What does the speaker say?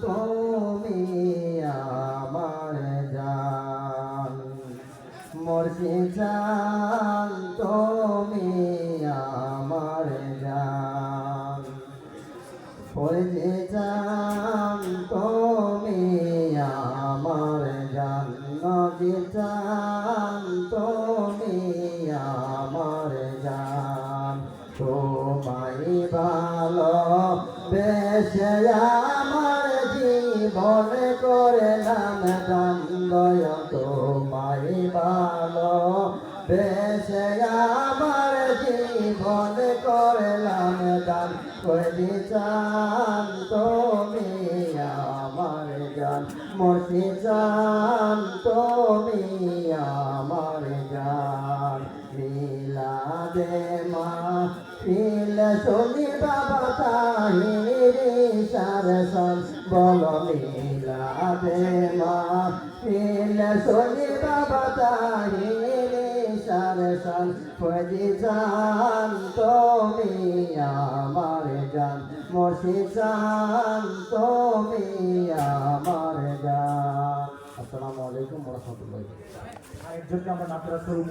তুমি আমার জান। মুর্শিদ জান তুমি আমার জান। ফরজে জান তুমি আমার জান। নবী জান তুমি আমার জান। তোমায় ভালো বেশে আমার জীবন করলাম দান দয় তোমায় ভালো। বেশে আমার জীবন করলাম দান। করে চান তুমি আমার জান মসি জান তুমি আমার জান মিলাদে মা শুনি বাবা তাহিরি সারসন বল মিলাদে মা। ফিল শুনি বাবা তাহিরি সারসন ফজি জান। তুমি আমার জান, মসি জান। তুমি আমার জান। আসসালামু আলাইকুম রহমতুল্লাহ আরেকজনকে আমরা নামটা শুরু